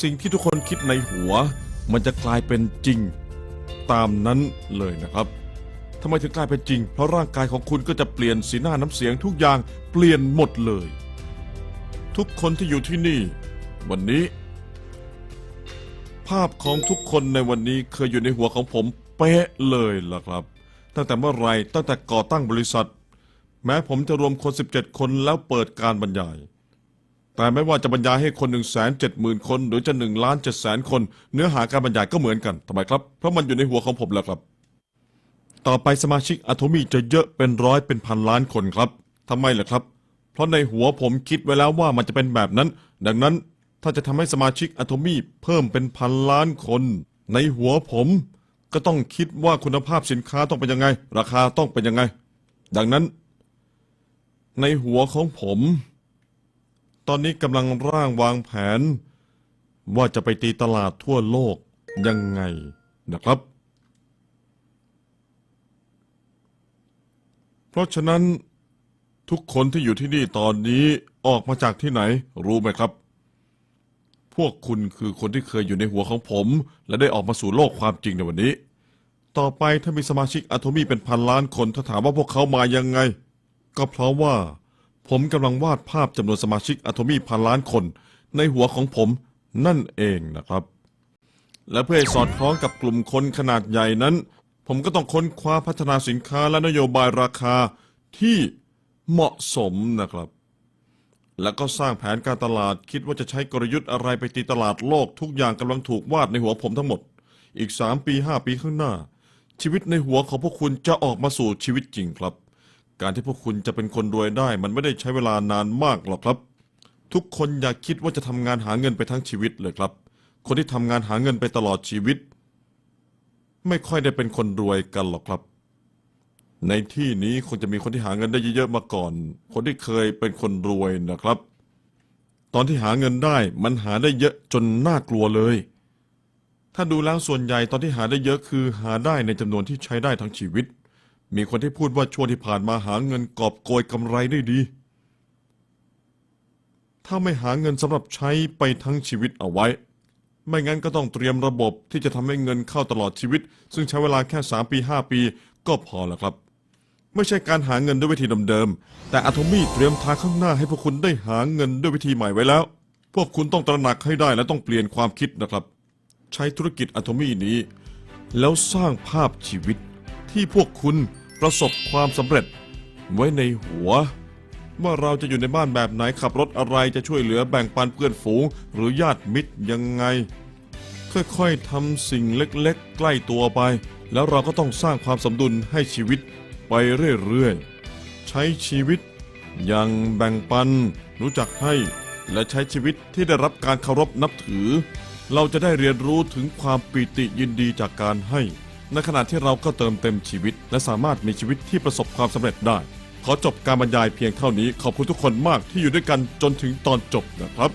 สิ่งที่ทุกคนคิดในหัว มันจะกลายเป็นจริงตามนั้นเลยนะครับทำไมถึงกลายเป็นจริง เพราะร่างกายของคุณก็จะเปลี่ยนสีหน้าน้ำเสียงทุกอย่างเปลี่ยนหมดเลย ทุกคนที่อยู่ที่นี่ วันนี้ ภาพของทุกคนในวันนี้เคยอยู่ในหัวของผมเป๊ะเลยล่ะครับ ตั้งแต่เมื่อไหรตั้งแต่ก่อตั้งบริษัท แม้ผมจะรวมคน 17 คนแล้วเปิดการบรรยาย แต่ไม่ว่าจะบรรยายให้คน1 7 0 0 0 0 คน หรือจะ1ล้าน7แสนคน เนื้อหาการบรรยายก็เหมือนกันทำไมครับ เพราะมันอยู่ในหัวของผมแล้วครับ ต่อไปสมาชิกอะโทมีจะเยอะเป็นร้อยเป็นพันล้านคนครับทำไมล่ะครับ เพราะในหัวผมคิดไว้แล้วว่ามันจะเป็นแบบนั้น ดังนั้นถ้าจะทำให้สมาชิกอะโทมีเพิ่มเป็นพันล้านคน ในหัวผม ก็ต้องคิดว่าคุณภาพสินค้าต้องเป็นยังไง ราคาต้องเป็นยังไง ดังนั้น ในหัวของผม ตอนนี้กำลังร่างวางแผน ว่าจะไปตีตลาดทั่วโลกยังไงนะครับ เพราะฉะนั้นทุกคนที่อยู่ที่นี่ตอนนี้ออกมาจากที่ไหนรู้ไหมครับ พวกคุณคือคนที่เคยอยู่ในหัวของผม และได้ออกมาสู่โลกความจริงในวันนี้ ต่อไปถ้ามีสมาชิกอะโทมีเป็นพันล้านคนถ้าถามว่าพวกเขามายังไง ก็เพราะว่า ผมกำลังวาดภาพจำนวนสมาชิกอะโทมีพันล้านคน ในหัวของผมนั่นเองนะครับ และเพื่อให้สอดคล้องกับกลุ่มคนขนาดใหญ่นั้น ผมก็ต้องค้นคว้าพัฒนาสินค้าและนโยบายราคาที่เหมาะสมนะครับ แล้วก็สร้างแผนการตลาดคิดว่าจะใช้กลยุทธ์อะไรไปตีตลาดโลกทุกอย่างกำลังถูกวาดในหัวผมทั้งหมด อีก 3 ปี 5 ปีข้างหน้า ชีวิตในหัวของพวกคุณจะออกมาสู่ชีวิตจริงครับ การที่พวกคุณจะเป็นคนรวยได้ มันไม่ได้ใช้เวลานานมากหรอกครับ ทุกคนอย่าคิดว่าจะทำงานหาเงินไปทั้งชีวิตเลยครับ คนที่ทำงานหาเงินไปตลอดชีวิต ไม่ค่อยได้เป็นคนรวยกันหรอกครับ ในที่นี้คงจะมีคนที่หาเงินได้เยอะๆมาก่อน คนที่เคยเป็นคนรวยนะครับ ตอนที่หาเงินได้มันหาได้เยอะจนน่ากลัวเลย ถ้าดูแล้วส่วนใหญ่ตอนที่หาได้เยอะคือ หาได้ในจำนวนที่ใช้ได้ทั้งชีวิต มีคนที่พูดว่าช่วงที่ผ่านมาหาเงินกอบโกยกำไรได้ดี ถ้าไม่หาเงินสำหรับใช้ไปทั้งชีวิตเอาไว้ ไม่งั้นก็ต้องเตรียมระบบที่จะทำให้เงินเข้าตลอดชีวิต ซึ่งใช้เวลาแค่ 3 ปี 5 ปีก็พอแล้วครับ ไม่ใช่การหาเงินด้วยวิธีเดิมๆ แต่อะโทมี่เตรียมทางข้างหน้าให้พวกคุณได้หาเงินด้วยวิธีใหม่ไว้แล้ว พวกคุณต้องตระหนักให้ได้และต้องเปลี่ยนความคิดนะครับ ใช้ธุรกิจอะโทมี่นี้ แล้วสร้างภาพชีวิต ที่พวกคุณประสบความสำเร็จ ไว้ในหัว ว่าเราจะอยู่ในบ้านแบบไหนขับรถอะไรจะช่วยเหลือแบ่งปันเพื่อนฝูง หรือญาติมิตรยังไง ค่อยๆทำสิ่งเล็กๆ ใกล้ตัวไป แล้วเราก็ต้องสร้างความสมดุลให้ชีวิตไปเรื่อยๆ ใช้ชีวิตอย่างแบ่งปัน รู้จักให้ และใช้ชีวิตที่ได้รับการเคารพนับถือ เราจะได้เรียนรู้ถึงความปีติยินดีจากการให้ ในขณะที่เราก็เติมเต็มชีวิต และสามารถมีชีวิตที่ประสบความสำเร็จได้ ขอจบการบรรยายเพียงเท่านี้ขอบคุณทุกคนมากที่อยู่ด้วยกันจนถึงตอนจบนะครับ